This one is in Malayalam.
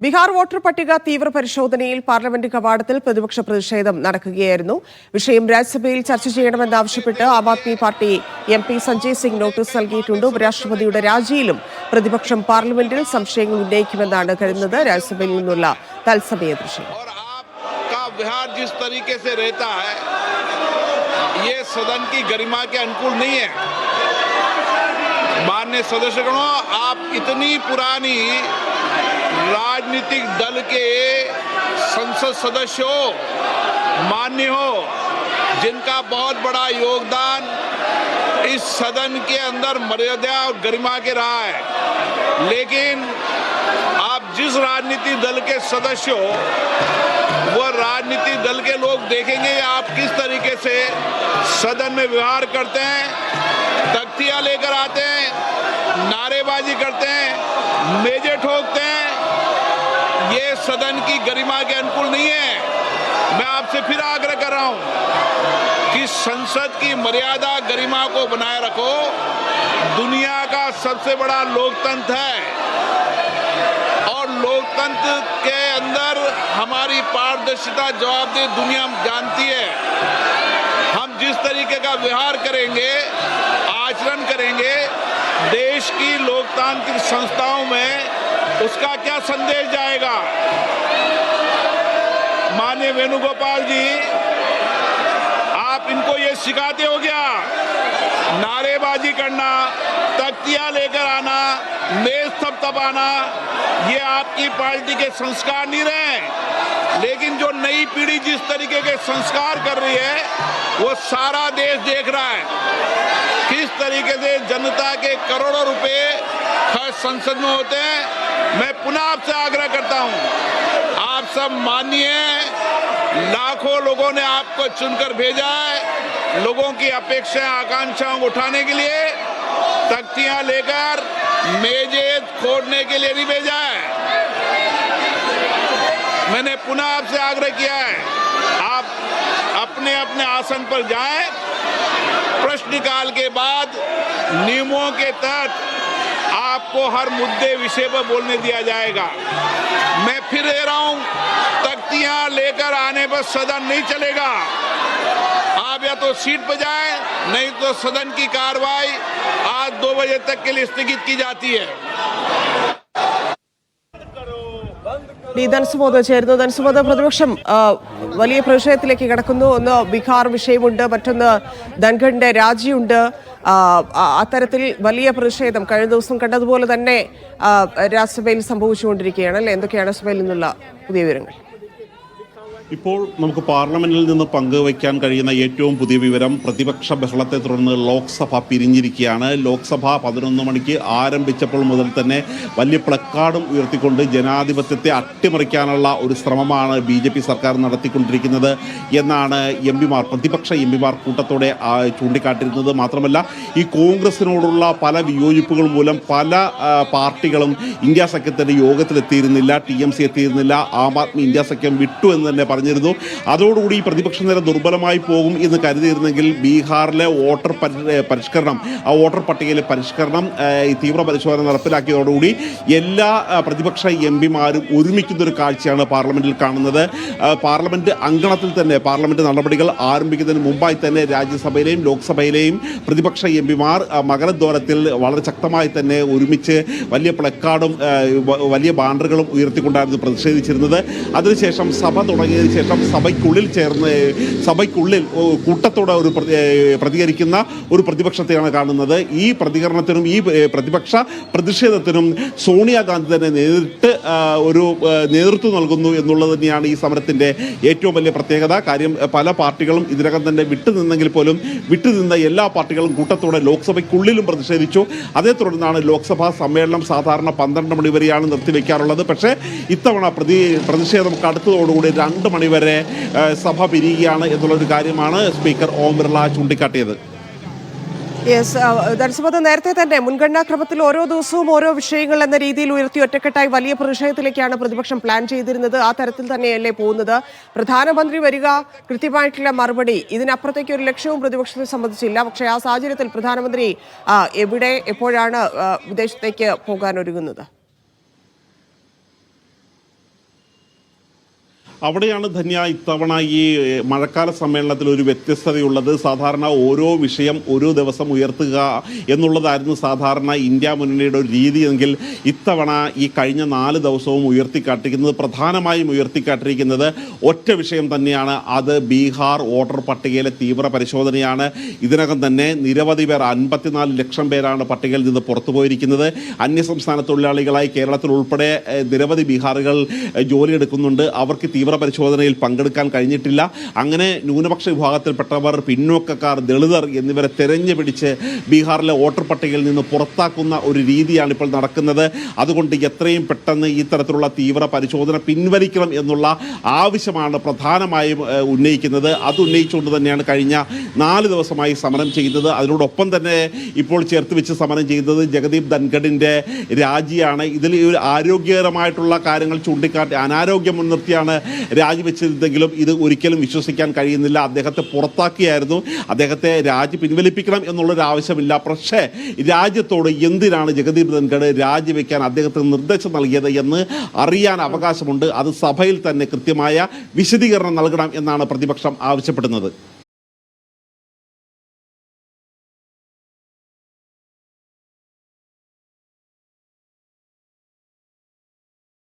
ബീഹാർ വോട്ടർ പട്ടിക തീവ്ര പരിശോധനയിൽ പാർലമെന്റ് കവാടത്തിൽ പ്രതിപക്ഷ പ്രതിഷേധം നടക്കുകയായിരുന്നു വിഷയം രാജ്യസഭയിൽ ചർച്ച ചെയ്യണമെന്നാവശ്യപ്പെട്ട് Aam Aadmi Party M P Sanjay Singh notice നൽകിയിട്ടുണ്ട് ഉപരാഷ്ട്രപതിയുടെ രാജിയിലും പ്രതിപക്ഷം പാർലമെന്റിൽ സംശയങ്ങൾ ഉന്നയിക്കുമെന്നാണ് കരുതുന്നത് രാജ്യസഭയിൽ നിന്നുള്ള തത്സമയ ദൃശ്യം और आपका व्यवहार जिस तरीके से रहता है ये सदन की गरिमा के अनुकूल नहीं है मान्य सदस्यगणों आप इतनी पुरानी राजनीतिक दल के संसद सदस्य हो मान्य हो जिनका बहुत बड़ा योगदान इस सदन के अंदर मर्यादा और गरिमा के रहा है। लेकिन आप जिस राजनीतिक दल के सदस्य हो वह राजनीतिक दल के लोग देखेंगे आप किस तरीके से सदन में व्यवहार करते हैं, तख्तियाँ लेकर आते हैं, नारेबाजी करते हैं, मेजे ठोकते ये सदन की गरिमा के अनुकूल नहीं है। मैं आपसे फिर आग्रह कर रहा हूँ कि संसद की मर्यादा गरिमा को बनाए रखो। दुनिया का सबसे बड़ा लोकतंत्र है। और लोकतंत्र के अंदर हमारी पारदर्शिता, जवाबदेही दुनिया जानती है। हम जिस तरीके का व्यवहार करेंगे, आचरण करेंगे, देश की लोकतांत्रिक संस्थाओं में उसका क्या संदेश जाएगा? माननीय वेणुगोपाल जी, आप इनको ये सिखाते हो क्या? नारेबाजी करना, तख्तियाँ लेकर आना, मेज थपथपाना ये आपकी पार्टी के संस्कार नहीं रहे लेकिन जो नई पीढ़ी जिस तरीके के संस्कार कर रही है, वो सारा देश देख रहा है। किस तरीके से जनता के करोड़ों रुपए खर्च संसद में होते हैं, मैं पुनः आपसे आग्रह करता हूँ। आप सब मानिए, लाखों लोगों ने आपको चुनकर भेजा है, लोगों की अपेक्षाएँ, आकांक्षाओं को उठाने के लिए, तख्तियाँ लेकर मेजे खोदने के लिए नहीं भेजा मैंने पुनः आपसे आग्रह किया है, आप अपने अपने आसन पर जाएँ। प्रश्नकाल के बाद नियमों के तहत आपको हर मुद्दे विषय पर बोलने दिया जाएगा। मैं फिर दे रहा हूँ, तख्तियाँ लेकर आने पर सदन नहीं चलेगा। आप या तो सीट पर जाएँ, नहीं तो सदन की कार्रवाई आज दो बजे तक के लिए स्थगित की जाती है। ഡി ധൻസുബോധ് ചേരുന്നു. ധൻസുബോധ് പ്രതിപക്ഷം വലിയ പ്രതിഷേധത്തിലേക്ക് കിടക്കുന്നു. ഒന്ന് ബീഹാർ വിഷയമുണ്ട് മറ്റൊന്ന് ധൻഖണ്ഡ് രാജിയുണ്ട്. അത്തരത്തിൽ വലിയ പ്രതിഷേധം കഴിഞ്ഞ ദിവസം കണ്ടതുപോലെ തന്നെ രാജ്യസഭയിൽ സംഭവിച്ചുകൊണ്ടിരിക്കുകയാണ് അല്ലെ? എന്തൊക്കെയാണ് സഭയിൽ നിന്നുള്ള പുതിയ വിവരങ്ങൾ? ഇപ്പോൾ നമുക്ക് പാർലമെന്റിൽ നിന്ന് പങ്കുവയ്ക്കാൻ കഴിയുന്ന ഏറ്റവും പുതിയ വിവരം പ്രതിപക്ഷ ബഹളത്തെ തുടർന്ന് ലോക്സഭ പിരിഞ്ഞിരിക്കുകയാണ്. ലോക്സഭ പതിനൊന്ന് മണിക്ക് ആരംഭിച്ചപ്പോൾ മുതൽ തന്നെ വലിയ പ്ലക്കാർഡും ഉയർത്തിക്കൊണ്ട് ജനാധിപത്യത്തെ അട്ടിമറിക്കാനുള്ള ഒരു ശ്രമമാണ് ബി ജെ പി സർക്കാർ നടത്തിക്കൊണ്ടിരിക്കുന്നത് എന്നാണ് എം പിമാർ പ്രതിപക്ഷ എം പിമാർ കൂട്ടത്തോടെ ചൂണ്ടിക്കാട്ടിരുന്നത് മാത്രമല്ല ഈ കോൺഗ്രസിനോടുള്ള പല വിയോജിപ്പുകൾ മൂലം പല പാർട്ടികളും ഇന്ത്യ സഖ്യത്തിന്റെ യോഗത്തിലെത്തിയിരുന്നില്ല ടി എം സി എത്തിയിരുന്നില്ല ആം ആദ്മി ഇന്ത്യ സഖ്യം വിട്ടു എന്ന് തന്നെ പറഞ്ഞിരുന്നു. അതോടുകൂടി പ്രതിപക്ഷ നിര ദുർബലമായി പോകും എന്ന് കരുതിയിരുന്നെങ്കിൽ ബീഹാറിലെ വോട്ടർ പരിഷ്കരണം ആ വോട്ടർ പട്ടികയിലെ പരിഷ്കരണം ഈ തീവ്ര പരിശോധന നടപ്പിലാക്കിയതോടുകൂടി എല്ലാ പ്രതിപക്ഷ എം പിമാരും ഒരുമിക്കുന്ന ഒരു കാഴ്ചയാണ് പാർലമെന്റിൽ കാണുന്നത്. പാർലമെന്റ് അങ്കണത്തിൽ തന്നെ പാർലമെന്റ് നടപടികൾ ആരംഭിക്കുന്നതിന് മുമ്പായി തന്നെ രാജ്യസഭയിലെയും ലോക്സഭയിലെയും പ്രതിപക്ഷ എം പിമാർ മകരദ്വാരത്തിൽ വളരെ ശക്തമായി തന്നെ ഒരുമിച്ച് വലിയ പ്ലക്കാർഡും വലിയ ബാനറുകളും ഉയർത്തിക്കൊണ്ടായിരുന്നു പ്രതിഷേധിച്ചിരുന്നത്. അതിനുശേഷം സഭ തുടങ്ങിയതിനു ശേഷം സഭയ്ക്കുള്ളിൽ ചേർന്ന് സഭയ്ക്കുള്ളിൽ കൂട്ടത്തോടെ ഒരു പ്രതികരിക്കുന്ന ഒരു പ്രതിപക്ഷത്തെയാണ് കാണുന്നത്. ഈ പ്രതികരണത്തിനും ഈ പ്രതിപക്ഷ പ്രതിഷേധത്തിനും സോണിയാഗാന്ധി തന്നെ നേരിട്ട് ഒരു നേതൃത്വം നൽകുന്നു എന്നുള്ളത് തന്നെയാണ് ഈ സമരത്തിന്റെ ഏറ്റവും വലിയ പ്രത്യേകത. കാര്യം പല പാർട്ടികളും ഇതിനകം തന്നെ വിട്ടുനിന്നെങ്കിൽ പോലും വിട്ടുനിന്ന എല്ലാ പാർട്ടികളും കൂട്ടത്തോടെ ലോക്സഭയ്ക്കുള്ളിലും പ്രതിഷേധിച്ചു. അതേ തുടർന്നാണ് ലോക്സഭാ സമ്മേളനം സാധാരണ പന്ത്രണ്ട് മണി വരെയാണ് നിർത്തിവെക്കാറുള്ളത്. പക്ഷേ ഇത്തവണ പ്രതി പ്രതിഷേധം കടുത്തതോടുകൂടി രണ്ട് മണിവരെ സഭ പിരിയുകയാണ് എന്നുള്ളൊരു കാര്യമാണ് സ്പീക്കർ ഓം ബിർള ചൂണ്ടിക്കാട്ടിയത്. യെസ് ധൻസുബോധ് നേരത്തെ തന്നെ മുൻഗണനാക്രമത്തിൽ ഓരോ ദിവസവും ഓരോ വിഷയങ്ങൾ എന്ന രീതിയിൽ ഉയർത്തി ഒറ്റക്കെട്ടായി വലിയ പ്രതിഷേധത്തിലേക്കാണ് പ്രതിപക്ഷം പ്ലാൻ ചെയ്തിരുന്നത്. ആ തരത്തിൽ തന്നെയല്ലേ പോകുന്നത്. പ്രധാനമന്ത്രി വരിക കൃത്യമായിട്ടുള്ള മറുപടി. ഇതിനപ്പുറത്തേക്ക് ഒരു ലക്ഷ്യവും പ്രതിപക്ഷത്തെ സംബന്ധിച്ചില്ല. പക്ഷേ ആ സാഹചര്യത്തിൽ പ്രധാനമന്ത്രി എവിടെ എപ്പോഴാണ് വിദേശത്തേക്ക് പോകാൻ ഒരുങ്ങുന്നത് അവിടെയാണ് ധന്യ ഇത്തവണ ഈ മഴക്കാല സമ്മേളനത്തിൽ ഒരു വ്യത്യസ്തതയുള്ളത്. സാധാരണ ഓരോ വിഷയം ഓരോ ദിവസം ഉയർത്തുക എന്നുള്ളതായിരുന്നു സാധാരണ ഇന്ത്യ മുന്നണിയുടെ ഒരു രീതിയെങ്കിൽ ഇത്തവണ ഈ കഴിഞ്ഞ നാല് ദിവസവും ഉയർത്തിക്കാട്ടിരിക്കുന്നത് പ്രധാനമായും ഉയർത്തിക്കാട്ടിരിക്കുന്നത് ഒറ്റ വിഷയം തന്നെയാണ്. അത് ബീഹാർ വോട്ടർ പട്ടികയിലെ തീവ്ര പരിശോധനയാണ്. ഇതിനകം തന്നെ നിരവധി പേർ അൻപത്തിനാല് ലക്ഷം പേരാണ് പട്ടികയിൽ നിന്ന് പുറത്തു പോയിരിക്കുന്നത്. അന്യസംസ്ഥാന തൊഴിലാളികളായി കേരളത്തിൽ ഉൾപ്പെടെ നിരവധി ബീഹാറുകൾ ജോലിയെടുക്കുന്നുണ്ട് അവർക്ക് തീവ്ര പരിശോധനയിൽ പങ്കെടുക്കാൻ കഴിഞ്ഞിട്ടില്ല. അങ്ങനെ ന്യൂനപക്ഷ വിഭാഗത്തിൽപ്പെട്ടവർ പിന്നോക്കക്കാർ ദളിതർ എന്നിവരെ തെരഞ്ഞു പിടിച്ച് ബീഹാറിലെ വോട്ടർ പട്ടികയിൽ നിന്ന് പുറത്താക്കുന്ന ഒരു രീതിയാണ് ഇപ്പോൾ നടക്കുന്നത്. അതുകൊണ്ട് എത്രയും പെട്ടെന്ന് ഈ തരത്തിലുള്ള തീവ്ര പരിശോധന പിൻവലിക്കണം എന്നുള്ള ആവശ്യമാണ് പ്രധാനമായും ഉന്നയിക്കുന്നത്. അത് ഉന്നയിച്ചുകൊണ്ട് തന്നെയാണ് കഴിഞ്ഞ നാല് ദിവസമായി സമരം ചെയ്യുന്നത്. അതിനോടൊപ്പം തന്നെ ഇപ്പോൾ ചേർത്ത് വെച്ച് സമരം ചെയ്യുന്നത് ജഗദീപ് ധൻഖഡിന്റെ രാജിയാണ്. ഇതിൽ ആരോഗ്യകരമായിട്ടുള്ള കാര്യങ്ങൾ ചൂണ്ടിക്കാട്ടി അനാരോഗ്യം മുൻനിർത്തിയാണ് രാജിവെച്ചതെങ്കിലും ഇത് ഒരിക്കലും വിശ്വസിക്കാൻ കഴിയുന്നില്ല. അദ്ദേഹത്തെ പുറത്താക്കിയായിരുന്നു. അദ്ദേഹത്തെ രാജി പിൻവലിപ്പിക്കണം എന്നുള്ളൊരു ആവശ്യമില്ല. പക്ഷേ രാജ്യത്തോട് എന്തിനാണ് ജഗദീപ് ധൻഖഡ് രാജിവെക്കാൻ അദ്ദേഹത്തിന് നിർദ്ദേശം നൽകിയത് എന്ന് അറിയാൻ അവകാശമുണ്ട്. അത് സഭയിൽ തന്നെ കൃത്യമായ വിശദീകരണം നൽകണം എന്നാണ് പ്രതിപക്ഷം ആവശ്യപ്പെടുന്നത്.